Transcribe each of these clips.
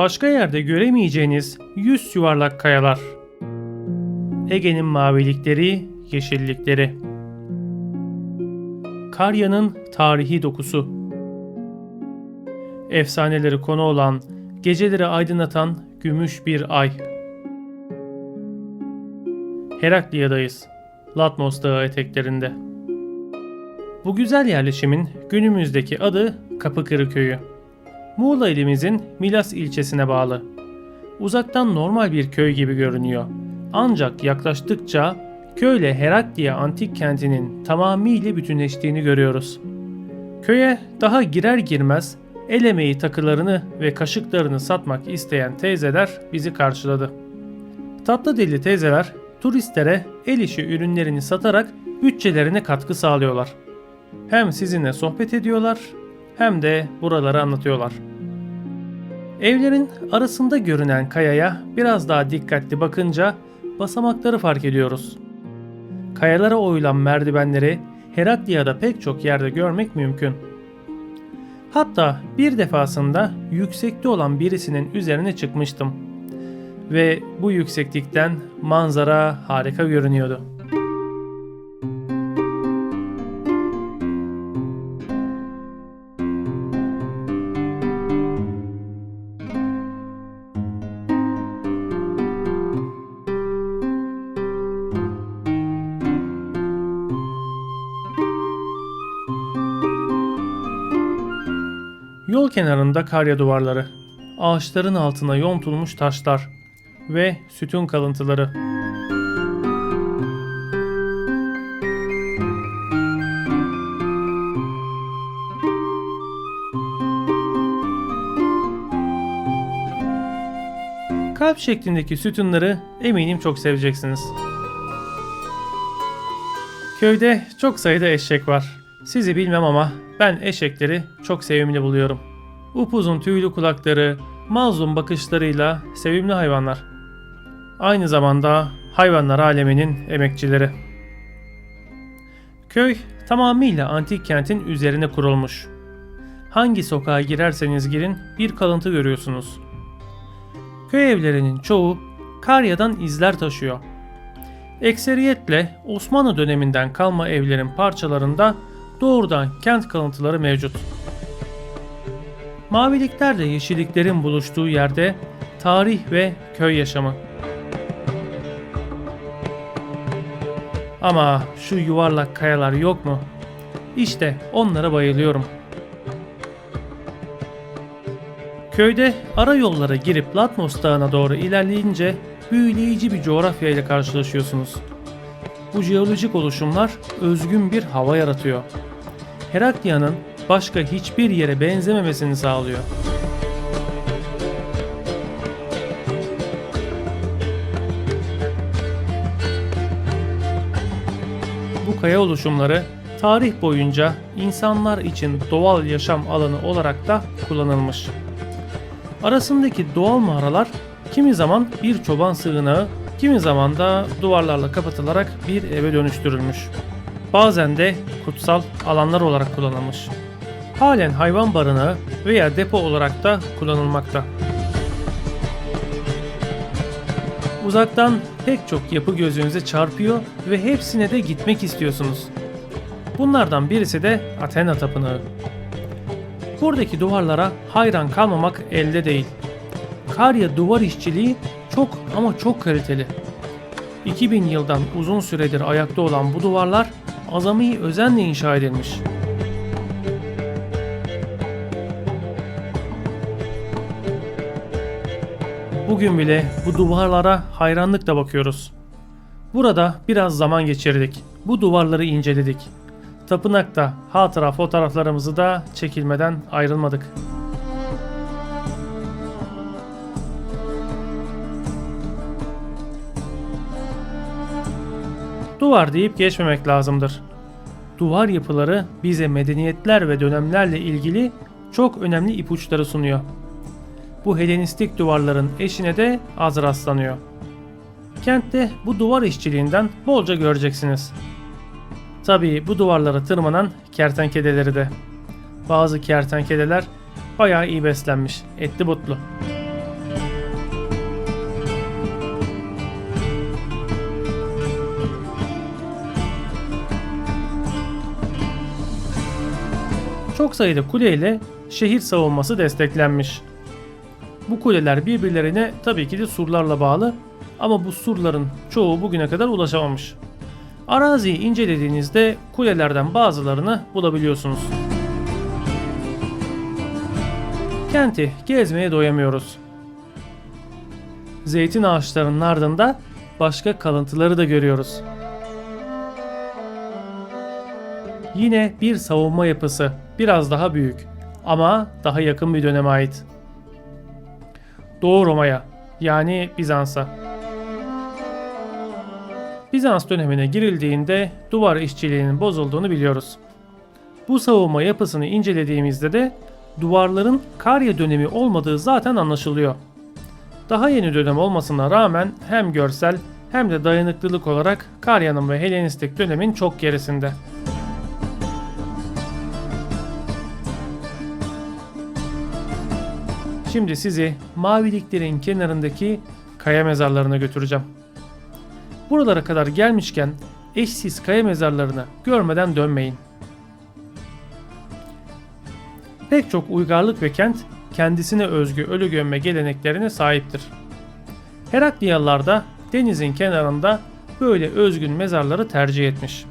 başka yerde göremeyeceğiniz yüz yuvarlak kayalar. Ege'nin mavilikleri, yeşillikleri. Karya'nın tarihi dokusu. Efsaneleri konu olan, geceleri aydınlatan gümüş bir ay. Herakliya'dayız. Latmos Dağı eteklerinde. Bu güzel yerleşimin günümüzdeki adı Kapıkırı Köyü. Muğla ilimizin Milas ilçesine bağlı. Uzaktan normal bir köy gibi görünüyor. Ancak yaklaştıkça köyle Herakliya antik kentinin tamamıyla bütünleştiğini görüyoruz. Köye daha girer girmez el emeği takılarını ve kaşıklarını satmak isteyen teyzeler bizi karşıladı. Tatlı dilli teyzeler turistlere el işi ürünlerini satarak bütçelerine katkı sağlıyorlar. Hem sizinle sohbet ediyorlar hem de buraları anlatıyorlar. Evlerin arasında görünen kayaya biraz daha dikkatli bakınca basamakları fark ediyoruz. Kayalara oyulan merdivenleri Herakliya'da pek çok yerde görmek mümkün. Hatta bir defasında yüksekte olan birisinin üzerine çıkmıştım. Ve bu yükseklikten manzara harika görünüyordu. Kenarında karya duvarları, ağaçların altına yontulmuş taşlar ve sütun kalıntıları. Kalp şeklindeki sütunları eminim çok seveceksiniz. Köyde çok sayıda eşek var. Sizi bilmem ama ben eşekleri çok sevimli buluyorum. Upuzun tüylü kulakları, mazlum bakışlarıyla sevimli hayvanlar. Aynı zamanda hayvanlar aleminin emekçileri. Köy tamamıyla antik kentin üzerine kurulmuş. Hangi sokağa girerseniz girin bir kalıntı görüyorsunuz. Köy evlerinin çoğu Karya'dan izler taşıyor. Ekseriyetle Osmanlı döneminden kalma evlerin parçalarında doğrudan kent kalıntıları mevcut. Maviliklerle yeşilliklerin buluştuğu yerde tarih ve köy yaşamı. Ama şu yuvarlak kayalar yok mu? İşte onlara bayılıyorum. Köyde ara yollara girip Latmos Dağı'na doğru ilerleyince büyüleyici bir coğrafya ile karşılaşıyorsunuz. Bu jeolojik oluşumlar özgün bir hava yaratıyor. Herakliya'nın başka hiçbir yere benzememesini sağlıyor. Bu kaya oluşumları tarih boyunca insanlar için doğal yaşam alanı olarak da kullanılmış. Arasındaki doğal mağaralar kimi zaman bir çoban sığınağı, kimi zaman da duvarlarla kapatılarak bir eve dönüştürülmüş. Bazen de kutsal alanlar olarak kullanılmış. Halen hayvan barınağı veya depo olarak da kullanılmakta. Uzaktan pek çok yapı gözünüze çarpıyor ve hepsine de gitmek istiyorsunuz. Bunlardan birisi de Athena Tapınağı. Buradaki duvarlara hayran kalmamak elde değil. Karya duvar işçiliği çok ama çok kaliteli. 2000 yıldan uzun süredir ayakta olan bu duvarlar azami özenle inşa edilmiş. Bugün bile bu duvarlara hayranlıkla bakıyoruz. Burada biraz zaman geçirdik. Bu duvarları inceledik. Tapınakta hatıra fotoğraflarımızı da çekilmeden ayrılmadık. Duvar deyip geçmemek lazımdır. Duvar yapıları bize medeniyetler ve dönemlerle ilgili çok önemli ipuçları sunuyor bu Helenistik duvarların eşine de az rastlanıyor. Kentte bu duvar işçiliğinden bolca göreceksiniz. Tabii bu duvarlara tırmanan kertenkedeleri de. Bazı kertenkedeler bayağı iyi beslenmiş, etli butlu. Çok sayıda kuleyle şehir savunması desteklenmiş. Bu kuleler birbirlerine tabii ki de surlarla bağlı ama bu surların çoğu bugüne kadar ulaşamamış. Araziyi incelediğinizde kulelerden bazılarını bulabiliyorsunuz. Kenti gezmeye doyamıyoruz. Zeytin ağaçlarının ardında başka kalıntıları da görüyoruz. Yine bir savunma yapısı, biraz daha büyük ama daha yakın bir döneme ait. Doğu Roma'ya yani Bizans'a. Bizans dönemine girildiğinde duvar işçiliğinin bozulduğunu biliyoruz. Bu savunma yapısını incelediğimizde de duvarların Karya dönemi olmadığı zaten anlaşılıyor. Daha yeni dönem olmasına rağmen hem görsel hem de dayanıklılık olarak Karya'nın ve Helenistik dönemin çok gerisinde. Şimdi sizi maviliklerin kenarındaki kaya mezarlarına götüreceğim. Buralara kadar gelmişken eşsiz kaya mezarlarını görmeden dönmeyin. Pek çok uygarlık ve kent kendisine özgü ölü gömme geleneklerine sahiptir. Herakliyalılar da denizin kenarında böyle özgün mezarları tercih etmiş.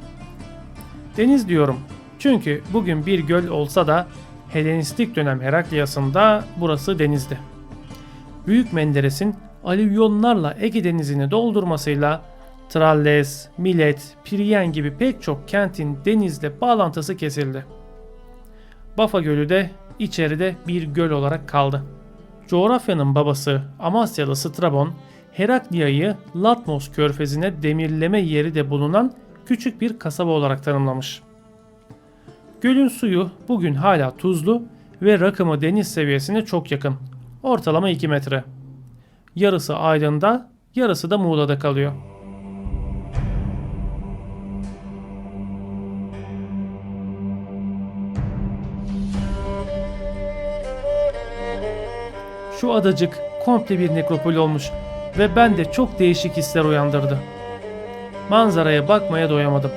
Deniz diyorum çünkü bugün bir göl olsa da Helenistik dönem Herakliyası'nda burası denizdi. Büyük Menderes'in alüvyonlarla Ege denizini doldurmasıyla Tralles, Milet, Pirien gibi pek çok kentin denizle bağlantısı kesildi. Bafa Gölü de içeride bir göl olarak kaldı. Coğrafyanın babası Amasyalı Strabon, Herakliya'yı Latmos körfezine demirleme yeri de bulunan küçük bir kasaba olarak tanımlamış. Gölün suyu bugün hala tuzlu ve rakımı deniz seviyesine çok yakın. Ortalama 2 metre. Yarısı Aydın'da, yarısı da Muğla'da kalıyor. Şu adacık komple bir nekropol olmuş ve bende çok değişik hisler uyandırdı. Manzaraya bakmaya doyamadım.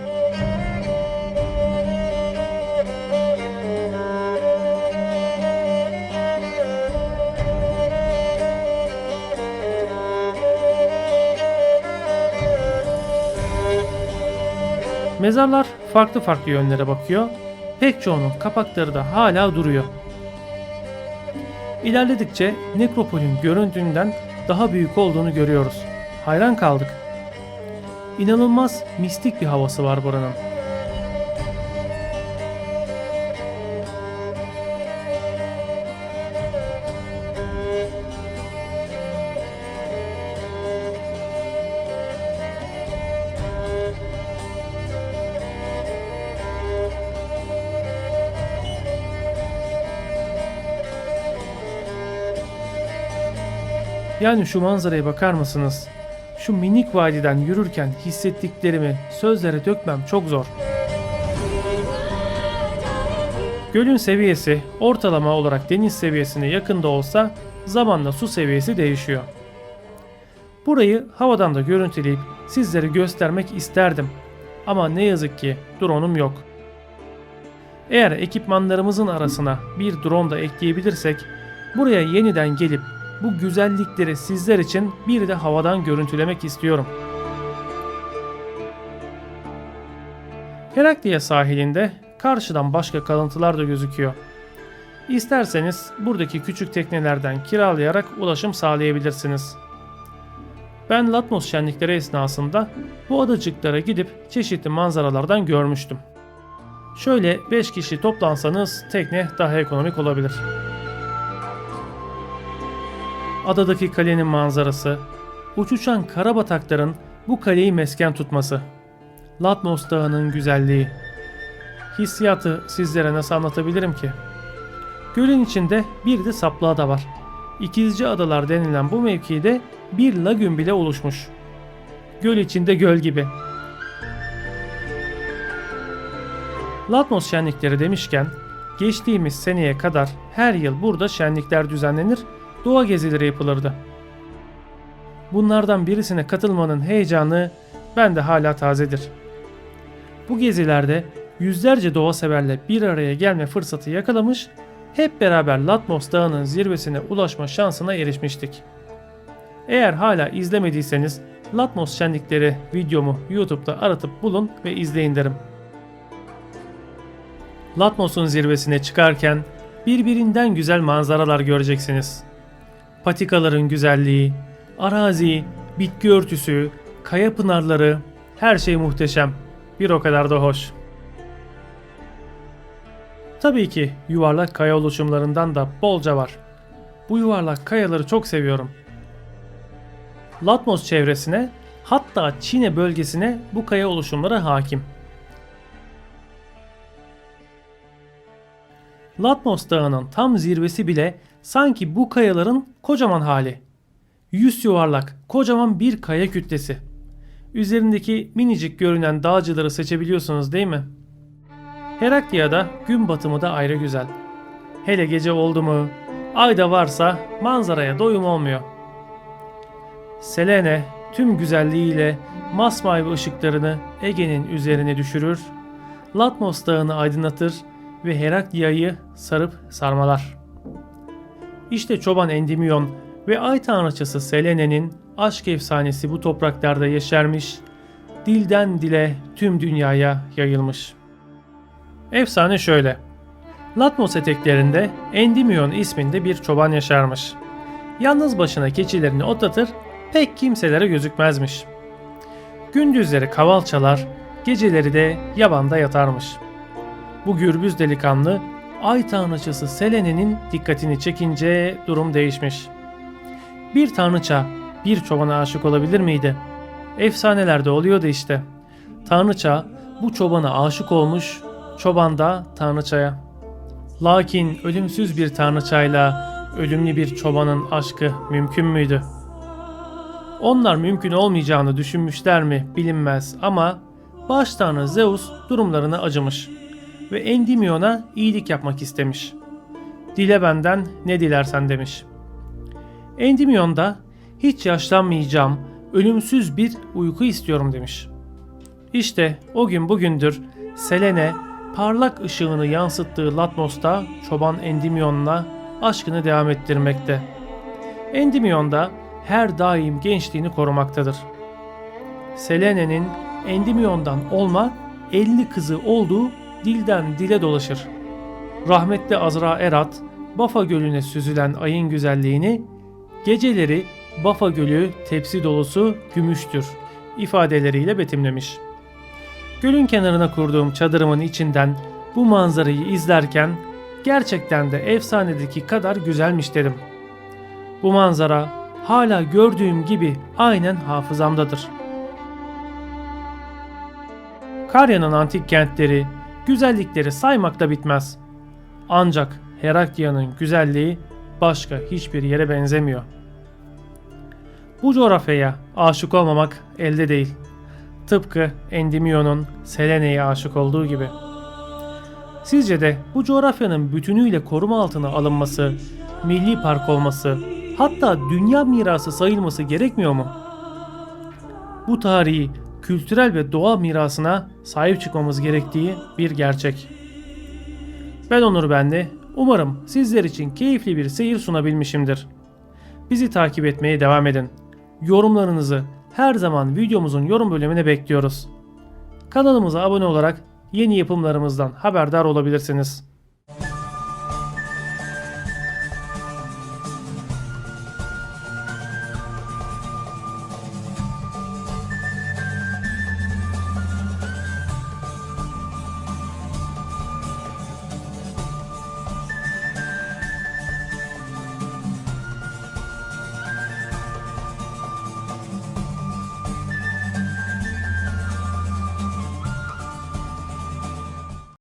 Mezarlar farklı farklı yönlere bakıyor. Pek çoğunun kapakları da hala duruyor. İlerledikçe nekropolün görüntünden daha büyük olduğunu görüyoruz. Hayran kaldık. İnanılmaz mistik bir havası var buranın. Yani şu manzaraya bakar mısınız? Şu minik vadiden yürürken hissettiklerimi sözlere dökmem çok zor. Gölün seviyesi ortalama olarak deniz seviyesine yakında olsa zamanla su seviyesi değişiyor. Burayı havadan da görüntüleyip sizlere göstermek isterdim. Ama ne yazık ki drone'um yok. Eğer ekipmanlarımızın arasına bir drone da ekleyebilirsek buraya yeniden gelip bu güzellikleri sizler için bir de havadan görüntülemek istiyorum. Herakliya sahilinde karşıdan başka kalıntılar da gözüküyor. İsterseniz buradaki küçük teknelerden kiralayarak ulaşım sağlayabilirsiniz. Ben Latmos şenlikleri esnasında bu adacıklara gidip çeşitli manzaralardan görmüştüm. Şöyle 5 kişi toplansanız tekne daha ekonomik olabilir. Adadaki kalenin manzarası, uçuşan karabatakların bu kaleyi mesken tutması, Latmos Dağı'nın güzelliği. Hissiyatı sizlere nasıl anlatabilirim ki? Gölün içinde bir de saplı ada var. İkizci Adalar denilen bu mevkide bir lagün bile oluşmuş. Göl içinde göl gibi. Latmos şenlikleri demişken geçtiğimiz seneye kadar her yıl burada şenlikler düzenlenir, doğa gezileri yapılırdı. Bunlardan birisine katılmanın heyecanı bende hala tazedir. Bu gezilerde yüzlerce doğa severle bir araya gelme fırsatı yakalamış, hep beraber Latmos Dağı'nın zirvesine ulaşma şansına erişmiştik. Eğer hala izlemediyseniz Latmos şenlikleri videomu YouTube'da aratıp bulun ve izleyin derim. Latmos'un zirvesine çıkarken birbirinden güzel manzaralar göreceksiniz. Patikaların güzelliği, arazi, bitki örtüsü, kaya pınarları, her şey muhteşem. Bir o kadar da hoş. Tabii ki yuvarlak kaya oluşumlarından da bolca var. Bu yuvarlak kayaları çok seviyorum. Latmos çevresine hatta Çin'e bölgesine bu kaya oluşumları hakim. Latmos Dağı'nın tam zirvesi bile sanki bu kayaların kocaman hali. Yüz yuvarlak, kocaman bir kaya kütlesi. Üzerindeki minicik görünen dağcıları seçebiliyorsunuz değil mi? Herakliya'da gün batımı da ayrı güzel. Hele gece oldu mu, ay da varsa manzaraya doyum olmuyor. Selene tüm güzelliğiyle masmavi ışıklarını Ege'nin üzerine düşürür, Latmos dağını aydınlatır ve Herakliya'yı sarıp sarmalar. İşte çoban Endimion ve ay tanrıçası Selene'nin aşk efsanesi bu topraklarda yeşermiş, dilden dile tüm dünyaya yayılmış. Efsane şöyle. Latmos eteklerinde Endimion isminde bir çoban yaşarmış. Yalnız başına keçilerini otlatır, pek kimselere gözükmezmiş. Gündüzleri kaval çalar, geceleri de yabanda yatarmış. Bu gürbüz delikanlı ay tanrıçası Selene'nin dikkatini çekince durum değişmiş. Bir tanrıça bir çobana aşık olabilir miydi? Efsanelerde oluyordu işte. Tanrıça bu çobana aşık olmuş, çoban da tanrıçaya. Lakin ölümsüz bir tanrıçayla ölümlü bir çobanın aşkı mümkün müydü? Onlar mümkün olmayacağını düşünmüşler mi bilinmez ama baş tanrı Zeus durumlarına acımış ve Endymion'a iyilik yapmak istemiş. Dile benden ne dilersen demiş. Endymion da hiç yaşlanmayacağım, ölümsüz bir uyku istiyorum demiş. İşte o gün bugündür Selene parlak ışığını yansıttığı Latmos'ta çoban Endymion'la aşkını devam ettirmekte. Endymion da her daim gençliğini korumaktadır. Selene'nin Endymion'dan olma 50 kızı olduğu dilden dile dolaşır. Rahmetli Azra Erat, Bafa Gölü'ne süzülen ayın güzelliğini, geceleri Bafa Gölü tepsi dolusu gümüştür ifadeleriyle betimlemiş. Gölün kenarına kurduğum çadırımın içinden bu manzarayı izlerken gerçekten de efsanedeki kadar güzelmiş dedim. Bu manzara hala gördüğüm gibi aynen hafızamdadır. Karya'nın antik kentleri, güzellikleri saymakla bitmez. Ancak Herakya'nın güzelliği başka hiçbir yere benzemiyor. Bu coğrafyaya aşık olmamak elde değil. Tıpkı Endymion'un Selene'ye aşık olduğu gibi. Sizce de bu coğrafyanın bütünüyle koruma altına alınması, milli park olması, hatta dünya mirası sayılması gerekmiyor mu? Bu tarihi, kültürel ve doğa mirasına sahip çıkmamız gerektiği bir gerçek. Ben Onur Benli, umarım sizler için keyifli bir seyir sunabilmişimdir. Bizi takip etmeye devam edin. Yorumlarınızı her zaman videomuzun yorum bölümüne bekliyoruz. Kanalımıza abone olarak yeni yapımlarımızdan haberdar olabilirsiniz.